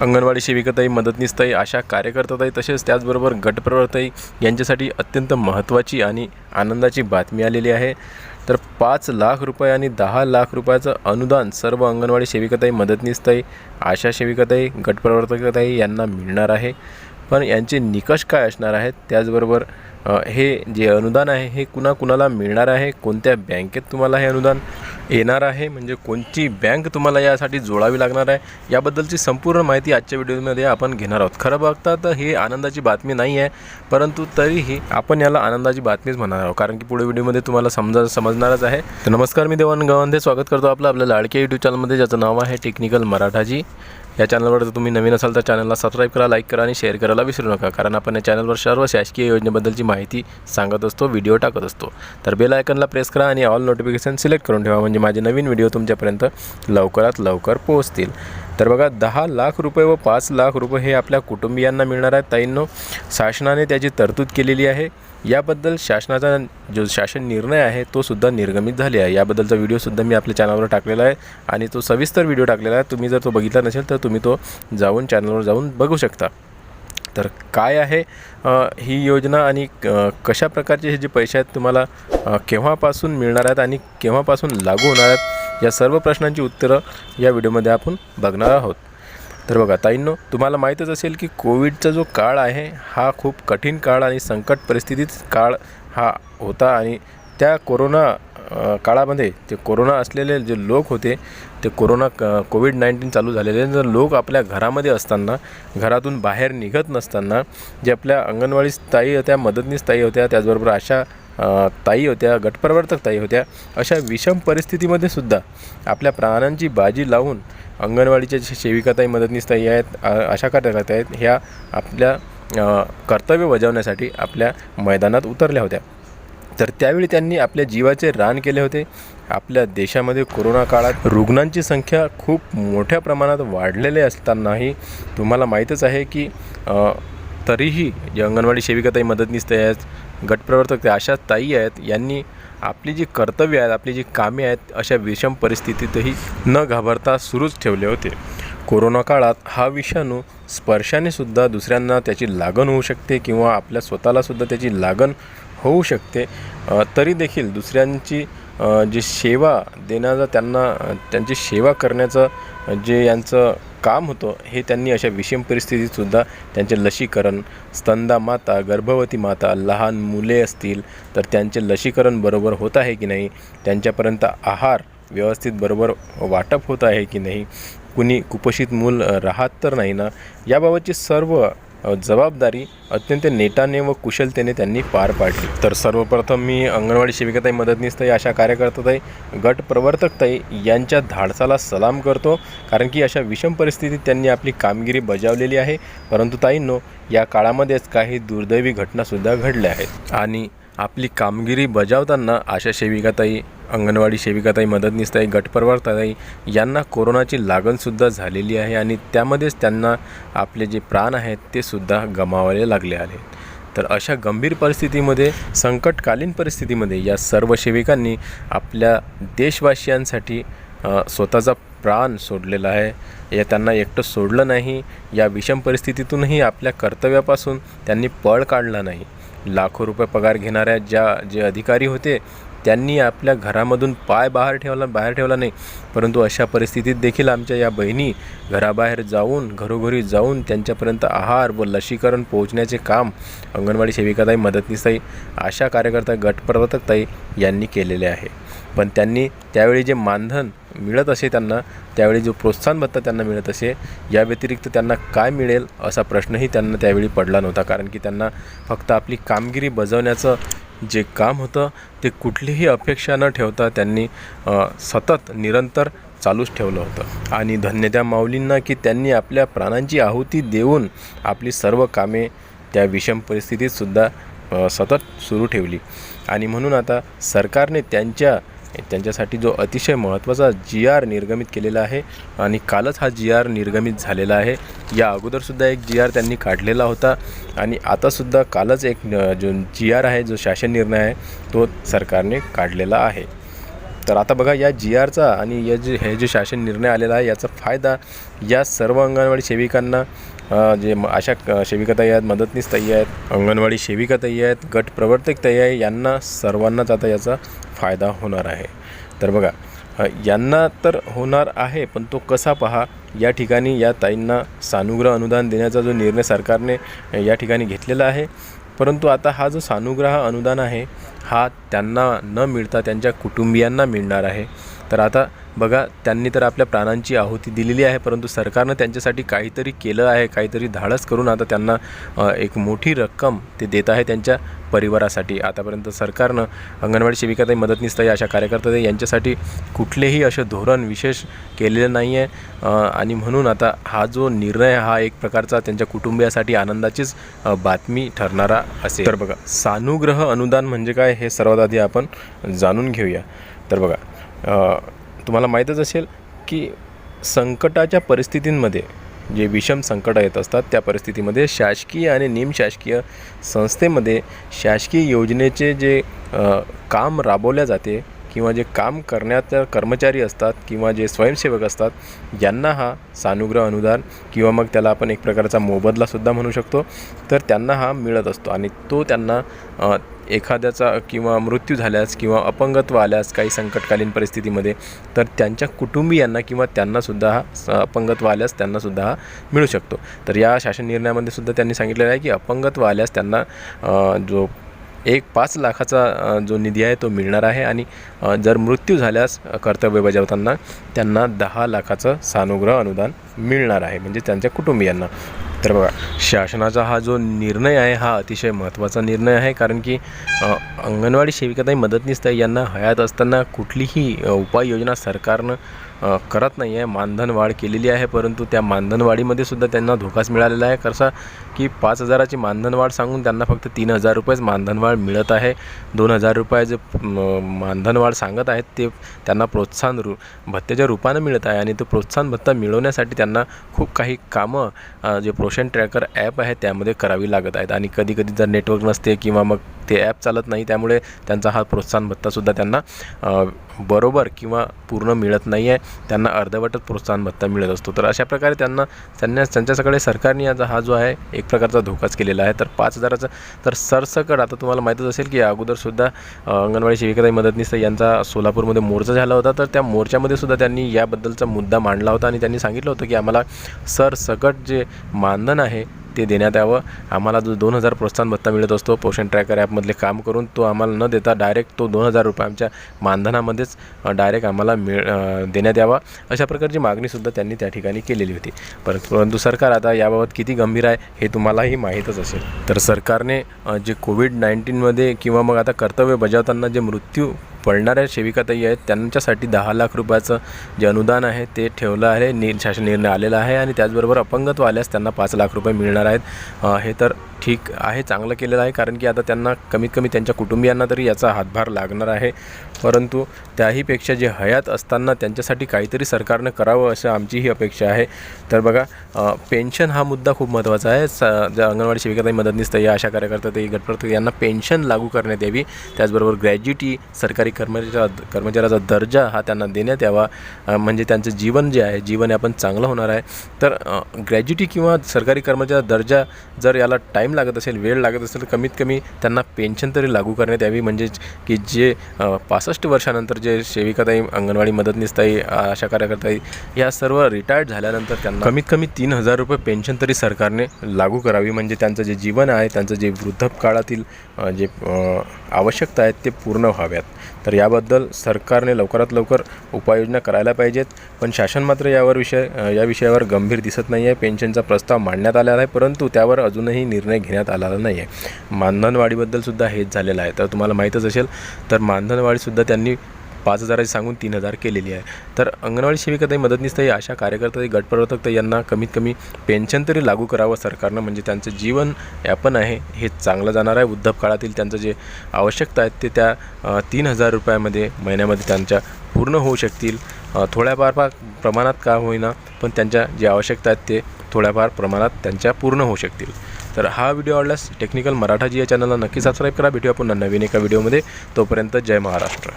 अंगणवाडी सेविकाताई मदतनीसताई अशा कार्यकर्ताताई तसेच त्याचबरोबर गटप्रवर्ताई यांच्यासाठी अत्यंत महत्त्वाची आणि आनंदाची बातमी आलेली आहे. तर पाच लाख रुपये आणि दहा लाख रुपयाचं अनुदान सर्व अंगणवाडी सेविकाताई मदतनीसताई आशा सेविकाताई गटप्रवर्तकताई यांना मिळणार आहे. पण यांचे निकष काय असणार आहेत? त्याचबरोबर हे जे अनुदान आहे हे कुणाकुणाला मिळणार आहे? कोणत्या बँकेत तुम्हाला हे अनुदान येणार आहे म्हणजे कोणती बँक तुम्हाला यासाठी जोडावी लागणार आहे याबद्दलची संपूर्ण माहिती आजच्या व्हिडिओमध्ये आपण घेणार आहोत. खरं बघता तर हे आनंदाची बातमी नाही आहे परंतु तरीही आपण याला आनंदाची बातमीच म्हणणार आहोत कारण की पुढे व्हिडिओमध्ये तुम्हाला समजा समजणारच आहे. तर नमस्कार मी देवान गवंदे. स्वागत करतो आपलं आपल्या लाडक्या यूट्यूब चॅनलमध्ये ज्याचं नाव आहे टेक्निकल मराठाजी. या चॅनलवर जर तुम्ही नवीन असाल तर चॅनलला सबस्क्राईब करा लाईक करा आणि शेअर करायला विसरू नका. कारण आपण या चॅनलवर सर्व शासकीय योजनेबद्दलची माहिती सांगत असतो व्हिडिओ टाकत असतो. तर बेल आयकनला प्रेस करा आणि ऑल नोटिफिकेशन सिलेक्ट करून ठेवा म्हणजे माझे नवीन व्हिडिओ तुमच्यापर्यंत लवकरात लवकर पोहोचतील. तर बघा दहा लाख रुपये व पाच लाख रुपये हे आपल्या कुटुंबियांना मिळणार आहेत. ताईंनो शासनाने त्याची तरतूद केलेली आहे. याबद्दल शासनाचा जो शासन निर्णय आहे तो सुद्धा निर्गमित झाले आहे. याबद्दलचा व्हिडिओसुद्धा मी आपल्या चॅनलवर टाकलेला आहे आणि तो सविस्तर व्हिडिओ टाकलेला आहे. तुम्ही जर तो बघितला नसेल तर तुम्ही तो जाऊन चॅनलवर जाऊन बघू शकता. तर काय आहे ही योजना आणि कशा प्रकारचे हे जे पैसे आहेत तुम्हाला केव्हापासून मिळणार आहेत आणि केव्हापासून लागू होणार आहेत या सर्व प्रश्नांची उत्तरं या व्हिडिओमध्ये आपण बघणार आहोत. तर बघा ताईंनो तुम्हाला माहीतच असेल की कोविडचा जो काळ आहे हा खूप कठीण काळ आणि संकट परिस्थितीत काळ हा होता आणि त्या कोरोना काळामध्ये ते कोरोना असलेले जे लोक होते ते कोरोना कोविड नाईन्टीन चालू झालेले जर लोक आपल्या घरामध्ये असताना घरातून बाहेर निघत नसताना जे आपल्या अंगणवाडी ताई होत्या मदतनीस ताई होत्या त्याचबरोबर अशा ताई होत्या गटप्रवर्तक ताई होत्या अशा विषम परिस्थितीमध्ये सुद्धा आपल्या प्राणांची बाजी लावून अंगणवाडीच्या सेविकाताई मदतनीस ताई आहेत अशा कार्यकर्त्या आहेत ह्या आपल्या कर्तव्य बजावण्यासाठी आपल्या मैदानात उतरल्या होत्या. तर त्यावेळी त्यांनी आपल्या जीवाचे रान केले होते. आपल्या देशामध्ये कोरोना काळात रुग्णांची संख्या खूप मोठ्या प्रमाणात वाढलेले असतानाही तुम्हाला माहीतच आहे की तरीही जे अंगणवाडी सेविकाताई मदतनीस ताई आहेत गटप्रवर्तक ते अशा ताई आहेत यांनी आपली जी कर्तव्य आहेत आपली जी कामे आहेत अशा विषम परिस्थितीतही न घाबरता सुरूच ठेवले होते. कोरोना काळात हा विषाणू स्पर्शाने सुद्धा दुसऱ्यांना त्याची लागण होऊ शकते किंवा आपल्या स्वतःलासुद्धा त्याची लागण होऊ शकते. तरी देखील दुसऱ्यांची जी सेवा देण्याचा त्यांना त्यांची सेवा करण्याचं जे यांचं काम होतं हे त्यांनी अशा विषम परिस्थितीतसुद्धा त्यांचे लसीकरण स्तंदा माता गर्भवती माता लहान मुले असतील तर त्यांचे लसीकरण बरोबर होत आहे की नाही त्यांच्यापर्यंत आहार व्यवस्थित बरोबर वाटप होत आहे की नाही कुणी कुपोषित मूल राहत तर नाही ना याबाबतची सर्व जबाबदारी अत्यंत नेटाने व कुशलतेने त्यांनी पार पाडली. तर सर्वप्रथम मी अंगणवाडी सेविकाताई मदतनीसताई अशा कार्यकर्ताताई गट प्रवर्तकताई यांच्या धाडसाला सलाम करतो कारण की अशा विषम परिस्थितीत त्यांनी आपली कामगिरी बजावलेली आहे. परंतु ताईंनो या काळामध्येच काही दुर्दैवी घटनासुद्धा घडल्या आहेत. आणि आपली कामगिरी बजावताना आशा सेविकाताई अंगणवाडी सेविकाताई मदतनीसताई गटपरवारताई यांना कोरोनाची लागणसुद्धा झालेली आहे आणि त्यामध्येच त्यांना आपले जे प्राण आहेत ते सुद्धा गमावावे लागले आहे तर अशा गंभीर परिस्थितीमध्ये संकटकालीन परिस्थितीमध्ये या सर्व सेविकांनी आपल्या देशवासियांसाठी स्वतःचा प्राण सोडलेला आहे. या त्यांना एकटं सोडलं नाही. या विषम परिस्थितीतूनही आपल्या कर्तव्यापासून त्यांनी पळ काढला नाही. लाखो रुपये पगार घेणाऱ्या ज्या जे अधिकारी होते त्यांनी आपल्या घरामधून पाय बाहेर ठेवला बाहेर ठेवला नाही. परंतु अशा परिस्थितीत देखील आमच्या या बहिणी घराबाहेर जाऊन घरोघरी जाऊन त्यांच्यापर्यंत आहार व लसीकरण पोहोचण्याचे काम अंगणवाडी सेविकाताई मदतनीसताई आशा कार्यकर्ता गटप्रवर्तकताई यांनी केलेले आहे. पण त्यांनी त्यावेळी जे मानधन मिळत असे त्यांना त्यावेळी जो प्रोत्साहन भत्ता त्यांना मिळत असे या व्यतिरिक्त त्यांना काय मिळेल असा प्रश्नही त्यांना त्यावेळी पडला नव्हता. कारण की त्यांना फक्त आपली कामगिरी बजावण्याचं जे काम होतं ते कुठलीही अपेक्षा न ठेवता त्यांनी सतत निरंतर चालूच ठेवलं होतं. आणि धन्य त्या माऊलींना की त्यांनी आपल्या प्राणांची आहुती देऊन आपली सर्व कामे त्या विषम परिस्थितीतसुद्धा सतत सुरू ठेवली. आणि म्हणून आता सरकारने त्यांच्या त्यांच्यासाठी जो अतिशय महत्त्वाचा जी आर निर्गमित केलेला आहे आणि कालच हा जी आर निर्गमित झालेला आहे. या अगोदरसुद्धा एक जी आर त्यांनी काढलेला होता आणि आतासुद्धा कालच एक जो जी आर आहे जो शासन निर्णय आहे तो सरकारने काढलेला आहे. तर आता बघा या जी आरचा आणि या जे हे जे शासन निर्णय आलेला आहे याचा फायदा या सर्व अंगणवाडी सेविकांना जे म- अशा सेविकाताई आहेत मदतनीस ताई आहेत अंगणवाडी सेविकाताई आहेत गट प्रवर्तक ताई आहे यांना सर्वांनाच आता याचा फायदा होणार आहे. तर बघा यांना तर होणार आहे पण तो कसा पहा? या ठिकाणी या ताईंना सानुग्रह अनुदान देण्याचा जो निर्णय सरकारने या ठिकाणी घेतलेला आहे. परंतु आता हा जो सानुग्रह अनुदान आहे हा त्यांना न मिळता त्यांच्या कुटुंबियांना मिळणार आहे. तर आता बघा त्यांनी तर आपल्या प्राणांची आहुती दिलेली आहे परंतु सरकारनं त्यांच्यासाठी काहीतरी केलं आहे काहीतरी धाडस करून आता त्यांना एक मोठी रक्कम ते देत आहे त्यांच्या परिवारासाठी. आतापर्यंत सरकारनं अंगणवाडी सेविकाताई मदतनीसताई अशा कार्यकर्ता यांच्यासाठी कुठलेही असे धोरण विशेष केलेलं नाही आहे आणि म्हणून आता हा जो निर्णय हा एक प्रकारचा त्यांच्या कुटुंबियासाठी आनंदाचीच बातमी ठरणारा असेल. तर बघा सानुग्रह अनुदान म्हणजे काय हे सर्वात आधी आपण जाणून घेऊया. तर बघा तुम्हाला माहीतच असेल की संकटाच्या परिस्थितींमध्ये जे विषम संकट येत असतात त्या परिस्थितीमध्ये शासकीय आणि निमशासकीय संस्थेमध्ये शासकीय योजनेचे जे काम राबवल्या जाते किंवा जे काम करण्यात कर्मचारी असतात किंवा जे स्वयंसेवक असतात यांना हा सानुग्रह अनुदान किंवा मग त्याला आपण एक प्रकारचा मोबदलासुद्धा म्हणू शकतो. तर त्यांना हा मिळत असतो आणि तो त्यांना एखाद्याचा किंवा मृत्यू झाल्यास किंवा अपंगत्व आल्यास काही संकटकालीन परिस्थितीमध्ये तर त्यांच्या कुटुंबियांना किंवा त्यांनासुद्धा हा स- अपंगत्व आल्यास त्यांनासुद्धा हा मिळू शकतो. तर या शासन निर्णयामध्ये सुद्धा त्यांनी सांगितलेलं आहे की अपंगत्व आल्यास त्यांना जो एक पाच लाखाचा जो निधी आहे तो मिळणार आहे आणि जर मृत्यू झाल्यास कर्तव्य बजावताना त्यांना दहा लाखाचं सानुग्रह अनुदान मिळणार आहे म्हणजे त्यांच्या कुटुंबियांना. तर बघा शासनाचा हा जो निर्णय आहे हा अतिशय महत्त्वाचा निर्णय आहे कारण की अंगणवाडी सेविकाताई मदतनीस ताई यांना हयात असताना कुठलीही उपाययोजना सरकारनं करत नाही आहे मानधन वाढ केलेली आहे परंतु त्या मानधन वाढीमध्ये सुद्धा त्यांना धोकाच मिळालेला आहे. कसा की पाच हजाराची मानधन वाढ सांगून त्यांना फक्त तीन हजार रुपयेच मानधन वाढ मिळत आहे. दोन हजार रुपये जे मानधनवाढ मानधन वाढ सांगत आहेत ते त्यांना प्रोत्साहन रु भत्त्याच्या रूपानं मिळत आहे आणि तो प्रोत्साहन भत्ता मिळवण्यासाठी त्यांना खूप काही कामं जे प्रोशन ट्रॅकर ॲप आहे त्यामध्ये करावी लागत आहेत. आणि कधी कधी जर नेटवर्क नसते किंवा मग ते ॲप चालत नाही त्यामुळे त्यांचा हा प्रोत्साहन भत्तासुद्धा त्यांना बरोबर किंवा पूर्ण मिळत नाही आहे त्यांना अर्धवटच प्रोत्साहन भत्ता मिळत असतो. तर अशा प्रकारे त्यांना त्यांना त्यांच्याकडे सरकारने आता हा जो आहे एक प्रकारचा धोकाच केलेला आहे. तर पाच हजाराचा तर सरसकट आता तुम्हाला माहीतच असेल की अगोदरसुद्धा अंगणवाडी शिविकाताई मदतनीस यांचा सोलापूरमध्ये मोर्चा झाला होता. तर त्या मोर्चामध्ये सुद्धा त्यांनी याबद्दलचा मुद्दा मांडला होता आणि त्यांनी सांगितलं होतं की आम्हाला सरसकट जे मानधन आहे ते देण्यात यावं. आम्हाला जो दोन हजार प्रोत्साहन भत्ता मिळत असतो पोषण ट्रॅकर ॲपमधले काम करून तो आम्हाला न देता डायरेक्ट तो दोन हजार रुपये आमच्या मानधनामध्येच डायरेक्ट आम्हाला मिळ देण्यात यावा. अशा प्रकारची मागणीसुद्धा त्यांनी त्या ठिकाणी केलेली होती. पर परंतु सरकार आता याबाबत किती गंभीर आहे हे तुम्हालाही माहीतच असेल. तर सरकारने जे कोविड नाईन्टीनमध्ये किंवा मग आता कर्तव्य बजावताना जे मृत्यू पडणाऱ्या सेविकाताई आहेत त्यांच्यासाठी दहा लाख रुपयाचं जे अनुदान आहे ते ठेवलं आहे नि शासन निर्णय आलेला आहे आणि त्याचबरोबर अपंगत्व आल्यास त्यांना पाच लाख रुपये मिळणार आहेत. हे तर ठीक आहे चांगलं केलेलं आहे कारण की आता त्यांना कमीत कमी त्यांच्या कुटुंबियांना तरी याचा हातभार लागणार आहे. परंतु त्याहीपेक्षा जे हयात असताना त्यांच्यासाठी काहीतरी सरकारनं करावं असं आमचीही अपेक्षा आहे. तर बघा पेन्शन हा मुद्दा खूप महत्त्वाचा आहे. स ज्या अंगणवाडी शिविकाताई मदतनीस या आशा कार्यकर्ता ते गटप्रत यांना पेन्शन लागू करण्यात यावी. त्याचबरोबर ग्रॅज्युटी सरकारी कर्मचाऱ्या कर्मचाऱ्याचा दर्जा हा त्यांना देण्यात यावा. म्हणजे त्यांचं जीवन जे आहे जीवन आपण चांगलं होणार आहे. तर ग्रॅज्युटी किंवा सरकारी कर्मचाऱ्याचा दर्जा जर याला टाईम लागत असेल वेळ लागत असेल तर कमीत कमी त्यांना पेन्शन तरी लागू करण्यात यावी. म्हणजे की जे पासष्ट पासष्ट वर्षानंतर जे सेविकाताई अंगणवाडी मदतनीसताई आशा कार्यकर्ताई या सर्व रिटायर्ड झाल्यानंतर त्यांना कमीत कमी तीन हजार रुपये पेन्शन तरी सरकारने लागू करावी. म्हणजे त्यांचं जे जीवन आहे त्यांचं जे वृद्धकाळातील जे आवश्यकता आहेत ते पूर्ण व्हाव्यात. तर याबद्दल सरकारने लवकरात लवकर उपाययोजना करायला पाहिजेत. पण शासन मात्र यावर विषय या विषयावर गंभीर दिसत नाही आहे पेन्शनचा प्रस्ताव मांडण्यात आलेला आहे परंतु त्यावर अजूनही निर्णय घेण्यात आलेला नाही आहे मानधनवाढीबद्दल सुद्धा हेच झालेलं आहे. तर तुम्हाला माहीतच असेल तर मानधनवाढीसुद्धा त्यांनी पाच हजाराची सांगून तीन हजार केलेली आहे. तर अंगणवाडी सेविकाताई मदतनीसताई अशा कार्यकर्ता गटप्रवर्तक तर यांना कमीत कमी पेन्शन तरी लागू करावं सरकारनं. म्हणजे त्यांचं जीवन यापन आहे हे चांगलं जाणार आहे. उद्धव काळातील त्यांचं जे आवश्यकता आहेत ते त्या तीन हजार रुपयामध्ये महिन्यामध्ये त्यांच्या पूर्ण होऊ शकतील. थोड्याफार फार प्रमाणात का होईना पण त्यांच्या जे आवश्यकता आहेत ते थोड्याफार प्रमाणात त्यांच्या पूर्ण होऊ शकतील. तर हा व्हिडिओ आवडल्यास टेक्निकल मराठा जी या चॅनलला नक्की सबस्क्राईब करा. भेटू आपण नवीन एका व्हिडिओमध्ये तोपर्यंत जय महाराष्ट्र.